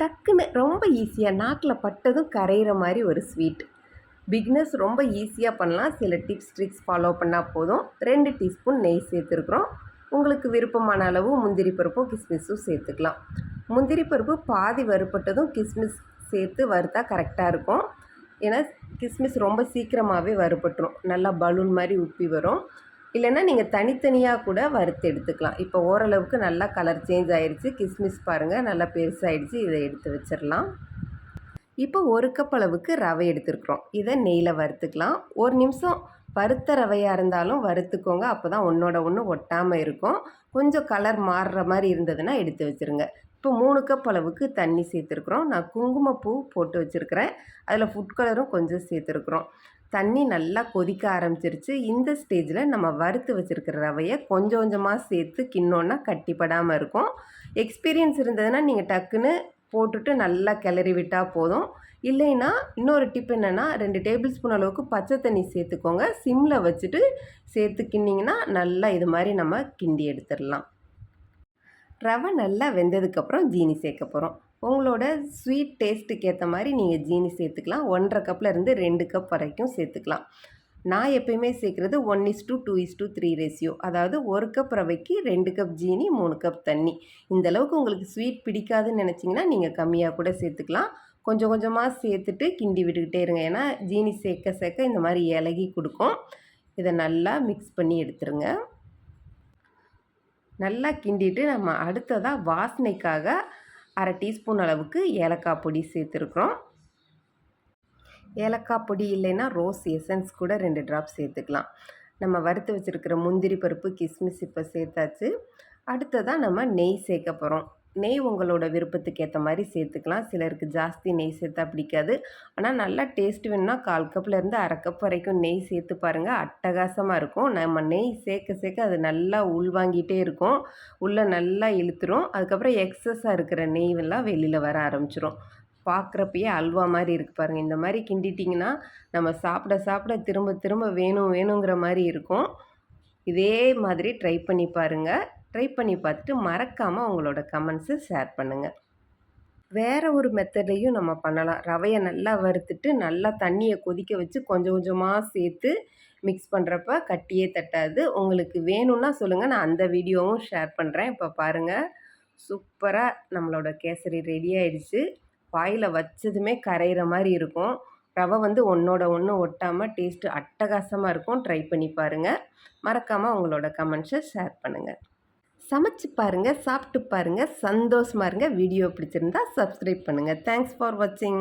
டக்குன்னு ரொம்ப ஈஸியாக நாக்கில் பட்டதும் கரையிற மாதிரி ஒரு ஸ்வீட். பிக்னஸ் ரொம்ப ஈஸியாக பண்ணலாம். சில டிப்ஸ் ட்ரிக்ஸ் ஃபாலோ பண்ணால் போதும். ரெண்டு டீஸ்பூன் நெய் சேர்த்துருக்குறோம். உங்களுக்கு விருப்பமான அளவு முந்திரி பருப்பும் கிஸ்மிஸும் சேர்த்துக்கலாம். முந்திரி பருப்பு பாதி வறுப்பட்டதும் கிஸ்மிஸ் சேர்த்து வறுத்தா கரெக்டாக இருக்கும். ஏன்னா கிஸ்மிஸ் ரொம்ப சீக்கிரமாகவே வறுபட்டுரும். நல்லா பலூன் மாதிரி உப்பி வரும். இல்லைன்னா நீங்கள் தனித்தனியாக கூட வறுத்து எடுத்துக்கலாம். இப்போ ஓரளவுக்கு நல்லா கலர் சேஞ்ச் ஆயிடுச்சு கிஸ்மிஸ் பாருங்கள் நல்லா பெருசாகிடுச்சு இதை எடுத்து வச்சிடலாம் இப்போ ஒரு கப் அளவுக்கு ரவை எடுத்துருக்குறோம். இதை நெய்யில் வறுத்துக்கலாம். ஒரு நிமிஷம் வறுத்த ரவையாக இருந்தாலும் வறுத்துக்கோங்க. அப்போ தான் ஒன்றோட ஒன்று ஒட்டாமல் இருக்கும். கொஞ்சம் கலர் மாறுற மாதிரி இருந்ததுன்னா எடுத்து வச்சுருங்க. இப்போ மூணு கப் அளவுக்கு தண்ணி சேர்த்துருக்குறோம். நான் குங்குமப்பூ போட்டு வச்சுருக்கிறேன். அதில் ஃபுட் கலரும் கொஞ்சம் சேர்த்துருக்குறோம். தண்ணி நல்லா கொதிக்க ஆரம்பிச்சிருச்சு. இந்த ஸ்டேஜில் நம்ம வறுத்து வச்சுருக்கிற ரவையை கொஞ்சம் கொஞ்சமாக சேர்த்து கிண்ணோன்னா கட்டிப்படாமல் இருக்கும். எக்ஸ்பீரியன்ஸ் இருந்ததுன்னா நீங்கள் டக்குன்னு போட்டுட்டு நல்லா கிளறி விட்டால் போதும். இல்லைன்னா இன்னொரு டிப் என்னென்னா ரெண்டு டேபிள் ஸ்பூன் அளவுக்கு பச்சை தண்ணி சேர்த்துக்கோங்க. சிம்மில் வச்சுட்டு சேர்த்து கிண்டிங்கன்னா நல்லா இது மாதிரி நம்ம கிண்டி எடுத்துடலாம். ரவை நல்லா வெந்ததுக்கப்புறம் ஜீனி சேர்க்க போகிறோம் உங்களோட ஸ்வீட் டேஸ்ட்டுக்கு ஏற்ற மாதிரி நீங்கள் ஜீனி சேர்த்துக்கலாம். ஒன்றரை கப்பில் இருந்து ரெண்டு கப் வரைக்கும் சேர்த்துக்கலாம். நான் எப்பயுமே சேர்க்குறது one is to two is to three ratio அதாவது ஒரு கப் ரவைக்கு ரெண்டு கப் ஜீனி மூணு கப் தண்ணி. இந்த அளவுக்கு உங்களுக்கு ஸ்வீட் பிடிக்காதுன்னு நினச்சிங்கன்னா நீங்கள் கம்மியாக கூட சேர்த்துக்கலாம். கொஞ்சம் கொஞ்சமாக சேர்த்துட்டு கிண்டி விட்டுக்கிட்டே இருங்க. ஏன்னா ஜீனி சேர்க்க சேர்க்க இந்த மாதிரி இலகி கொடுக்கும். இதை நல்லா மிக்ஸ் பண்ணி எடுத்துருங்க. நல்லா கிண்டிட்டு நம்ம அடுத்ததாக வாசனைக்காக அரை டீஸ்பூன் அளவுக்கு ஏலக்காய் பொடி சேர்த்துருக்குறோம். ஏலக்காய் பொடி இல்லைன்னா ரோஸ் எசன்ஸ் கூட ரெண்டு ட்ராப் சேர்த்துக்கலாம். நம்ம வறுத்து வச்சுருக்கிற முந்திரி பருப்பு கிஸ்மிஸ் இப்போ சேர்த்தாச்சு. அடுத்ததாக நம்ம நெய் சேர்க்க போகிறோம் நெய் உங்களோட விருப்பத்துக்கு ஏற்ற மாதிரி சேர்த்துக்கலாம். சிலருக்கு ஜாஸ்தி நெய் சேர்த்தா பிடிக்காது. ஆனால் நல்லா டேஸ்ட் வேணும்னா கால் கப்லேருந்து அரை கப் வரைக்கும் நெய் சேர்த்து பாருங்கள் அட்டகாசமாக இருக்கும். நம்ம நெய் சேர்க்க சேர்க்க அது நல்லா உள்வாங்கிட்டே இருக்கும். உள்ளே நல்லா இழுத்துரும். அதுக்கப்புறம் எக்ஸஸாக இருக்கிற நெய்வெல்லாம் வெளியில் வர ஆரம்பிச்சிரும். பார்க்குறப்பயே அல்வா மாதிரி இருக்குது பாருங்கள் இந்த மாதிரி கிண்டிட்டிங்கன்னா நம்ம சாப்பிட சாப்பிட திரும்ப திரும்ப வேணும் வேணுங்கிற மாதிரி இருக்கும். இதே மாதிரி ட்ரை பண்ணி பாருங்கள் ட்ரை பண்ணி பார்த்துட்டு மறக்காமல் உங்களோட கமெண்ட்ஸு ஷேர் பண்ணுங்கள் வேறு ஒரு மெத்தடையும் நம்ம பண்ணலாம். ரவையை நல்லா வறுத்துட்டு நல்லா தண்ணியை கொதிக்க வச்சு கொஞ்சம் கொஞ்சமாக சேர்த்து மிக்ஸ் பண்ணுறப்ப கட்டியே தட்டாது. உங்களுக்கு வேணும்னா சொல்லுங்கள் நான் அந்த வீடியோவும் ஷேர் பண்ணுறேன் இப்போ பாருங்கள் சூப்பராக நம்மளோட கேசரி ரெடி ஆயிடுச்சு. வாயில் வச்சதுமே கரையிற மாதிரி இருக்கும். ரவை வந்து ஒன்றோட ஒன்று ஒட்டாமல் டேஸ்ட்டு அட்டகாசமாக இருக்கும். ட்ரை பண்ணி பாருங்கள் மறக்காமல் உங்களோட கமெண்ட்ஸை ஷேர் பண்ணுங்கள் சமைச்சு பாருங்கள் சாப்பிட்டு பாருங்கள் சந்தோஷமாக இருங்க. வீடியோ பிடிச்சிருந்தா சப்ஸ்கிரைப் பண்ணுங்கள் தேங்க்ஸ் ஃபார் வாட்சிங்